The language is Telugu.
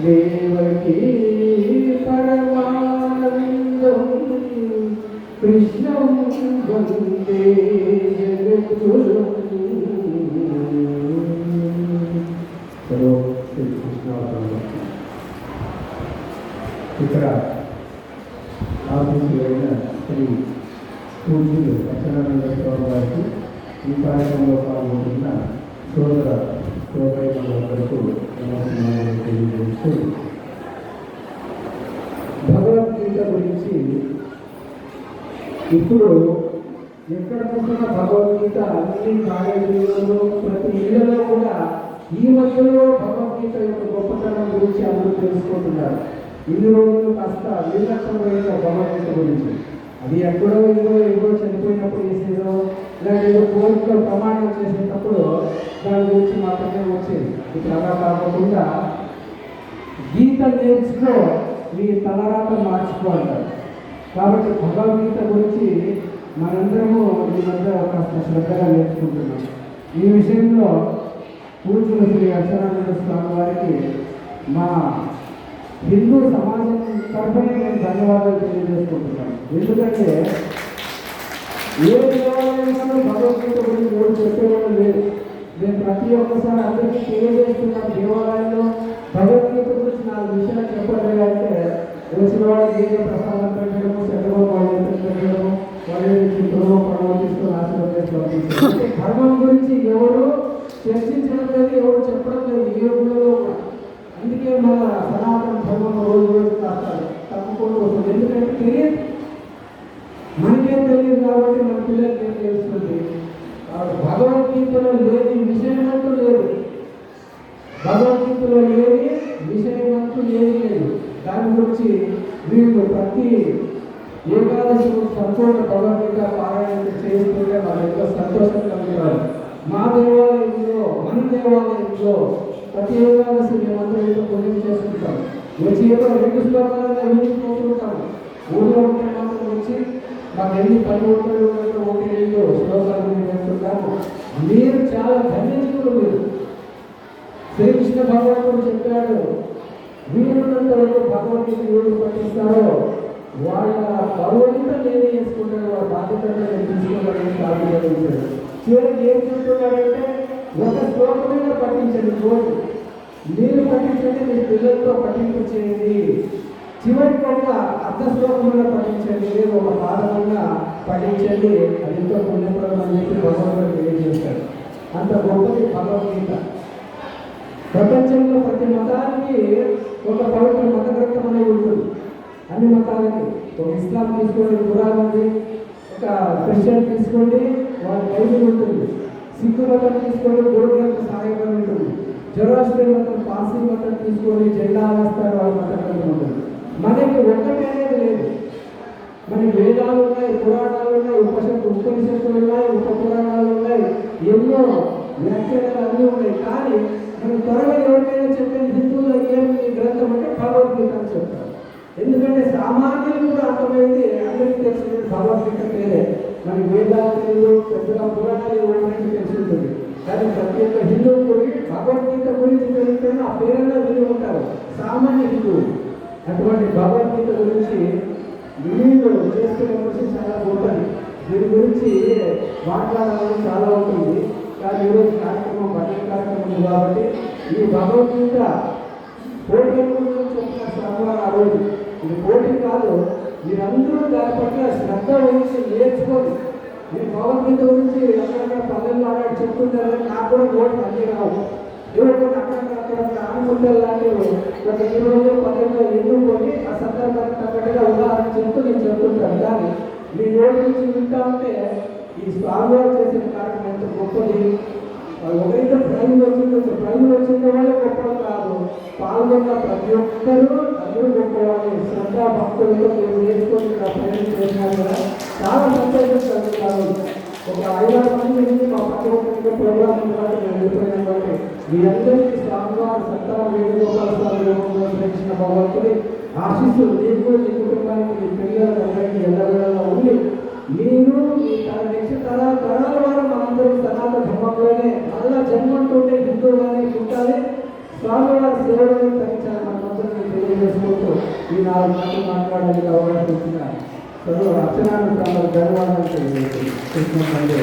దేవకీ పరమానందం కృష్ణం ఇక్కడ ఆఫీసులో అయిన శ్రీ పూజలు లక్ష్మణానంద స్వామి గారికి ఈ పాల్గొంటున్న సోదర సోదరి వరకు నమస్కారం ఇప్పుడు ఎక్కడ పుట్టిన భగవద్గీత అన్ని కాలేజీలలో ప్రతి ఇళ్ళలో కూడా ఈ మధ్యలో భగవద్గీత యొక్క గొప్పతనం గురించి అందరూ తెలుసుకుంటున్నారు. ఇన్ని రోజులు కాస్త నిర్లక్ష్యమైన భగవద్గీత గురించి. అది ఎక్కడో ఏదో ఏదో చనిపోయినప్పుడు వేసేదో లేదా ఏదో ప్రమాణం చేసేటప్పుడు దాని గురించి మాత్రమే వచ్చేది. ఇప్పుడు అలా కాకుండా గీత నేర్చుకో మీ తలరాత మార్చుకో అంటారు. కాబట్టి భగవద్గీత గురించి మనందరము ఈ మధ్య కాస్త శ్రద్ధగా నేర్చుకుంటున్నాం. ఈ విషయంలో పూజలు శ్రీ అక్షరానంద స్వామి వారికి మా హిందూ సమాజం తరఫున నేను ధన్యవాదాలు తెలియజేసుకుంటున్నాను. ఎందుకంటే ఏ దేవాలయంలో భగవద్గీత గురించి ఎవరు చెప్పేవాళ్ళు లేదు నేను ప్రతి ఒక్కసారి అందరికీ తెలియజేస్తున్నాను దేవాలయంలో భగవద్గీత గురించి ఎవరు చర్చించడం లేదు ఎవరు చెప్పడం లేదు ఏ ఊళ్ళో అందుకే మన సనాతన ధర్మం రోజు రోజు కాస్త తప్పుకుంటూ వస్తుంది. ఎందుకంటే తెలియదు. మనకేం తెలియదు కాబట్టి మన పిల్లలకి ఏం తెలుస్తుంది? భగవద్గీతలో లేని విషయం అంటూ లేదు. భగవద్గీతలో లేని విషయం అంటూ ఏది లేదు. దాని గురించి వీళ్ళు ప్రతి ఏకాదశి సంపూర్ణ భగవద్గీత పారాయణ చేస్తుంటే వాళ్ళు యొక్క సంతోషం కలుగుతారు దేవాలయంలో ప్రతి ఏకాదశి మేమంతా ఏదో పూజలు చేసుకుంటాం. వచ్చి ఏదో రెండు శ్లోకాలను ఊహించుకుంటుంటాం ఊళ్ళో ఉంటే మాత్రం వచ్చి మాకు ఎన్ని పని ఉంటాయో ఒకటి రెండు శ్లోకాలు మేము చేస్తుంటాము మీరు చాలా ధన్యజీవులు మీరు. శ్రీకృష్ణ భగవానుడు చెప్పాడు వీరులంత వరకు భగవద్గీత ఎవరు పఠిస్తారో వాళ్ళ బరువంతా నేనే చేసుకుంటాడు వాళ్ళ బాధ్యత నేను తీసుకోవాలని సాధించాడు చివరికి ఏం చెప్తున్నాడు? రోజు మీరు పఠించండి మీ పిల్లలతో పఠింపు చేయండి. చివరికి ఒక అర్ధ పఠించండి ఒక పాదమైన పఠించండి. అది ఎంతో పుణ్యప్రదం అని చెప్పి భగవంతుడు తెలియజేస్తాడు అంత గొప్పది భగవద్గీత. ప్రపంచంలో ప్రతి మతానికి ఒక పవిత్ర మత గ్రంథం అనేది ఉంటుంది. అన్ని మతాలకి. ఒక ఇస్లాం తీసుకోండి ఖురాన్ ఉంది. ఒక క్రిస్టియన్ తీసుకోండి వాళ్ళ బైబిల్ ఉంటుంది. సిక్కు మతం తీసుకోండి గురు గ్రంథ సాహిత్యం ఉంటుంది. జొరాస్ట్రియన్ మతం పార్సీ మతం తీసుకొని జెండా వేస్తారు వాళ్ళ మత కలిగి ఉంటుంది మనకి ఒక్కటి అనేది లేదు. మనకి వేదాలు ఉన్నాయి పురాణాలు ఉన్నాయి ఉపనిషత్తు ఉపనిషత్తులు ఉన్నాయి ఉప పురాణాలు ఉన్నాయి ఎన్నో వ్యాఖ్యానాలు అన్నీ ఉన్నాయి. కానీ మనం త్వరగా ఎవరికైనా చెప్పేది హిందువులు ఏమి గ్రంథం అంటే భగవద్గీత అని చెప్తారు. ఎందుకంటే సామాన్యులు కూడా అర్థమైంది అందరికీ తెలిసింది భగవద్గీత పేరే. మనకి వేదాలు తెలియదు పెద్దగా పురాణాలు ఇవ్వడానికి తెలిసి ఉంటుంది కానీ ప్రతి ఒక్క హిందువు గురించి భగవద్గీత గురించి తెలిస్తే ఆ పేరైనా విని ఉంటారు. సామాన్య హిందువు అటువంటి భగవద్గీత గురించి వీళ్ళు చేసుకునే కృషి చాలా గొప్పది. దీని గురించి మాట్లాడాలని చాలా ఉంటుంది. కానీ ఈరోజు కార్యక్రమం భజన కార్యక్రమం కాబట్టి ఈ భగవద్గీత పోటీ చెప్పిన స్వామివారు ఆ రోజు. ఇది పోటీ కాదు. మీరందరూ దాని పట్ల శ్రద్ధ వహించి నేర్చుకోండి. నేను భగవద్గీత గురించి అక్కడక్కడ పల్లెల్లో ఆడాడు చెప్తుంటారు నాకు కూడా నోటి అన్నీ రావు. ఎవరికో అక్కడక్కడ అక్కడక్కడ లాంటివి ఒక ఇరవై పదిహేను ఎన్నుకొని ఆ సందర్భానికి తగ్గట్టుగా ఉదాహరణ చెప్తూ నేను చెప్తుంటాను కానీ మీ నోటి నుంచి వింటా ఉంటే ఈ స్వామివారు చేసిన కార్యక్రమం ఎంత గొప్పది ఒకరైతే ప్రైజ్ వచ్చిందో ప్రైజ్ వచ్చిందో వాళ్ళే గొప్ప కాదు పాల్గొన్న ప్రతి ఒక్కరూ అందరూ గొప్పవాళ్ళు శ్రద్ధ భక్తులతో మీరు నేర్చుకొని నా చేసినా కూడా చాలా సంతోషం కలుగుతారు ఒక ఐదారు మంది నుంచి మా పక్కన ప్రోగ్రామ్ ఉన్నట్టు మేము వెళ్ళిపోయిన కాబట్టి మీ అందరికీ స్వామివారు వేణుగోపాల స్వామి రూపంలో పెంచిన భగవంతుడి. ఆశీస్సులు నీకు నీ కుటుంబానికి నీ పిల్లలు అందరికీ ఎల్లవేళలా ఉండి మీరు మీ తన నెక్స్ట్ తరాల వారు మనందరూ సనాతన ధర్మంలోనే మళ్ళా జన్మంటుంటే హిందువుగానే పుట్టాలి స్వామివారి సేవలను తగ్గించాలని మనందరినీ తెలియజేసుకుంటూ ఈ నాలుగు మాటలు అవకాశం ఇచ్చినారు సో అక్షరాన్ని ధన్యవాదాలు తెలియజేస్తుంది. కృష్ణ సండే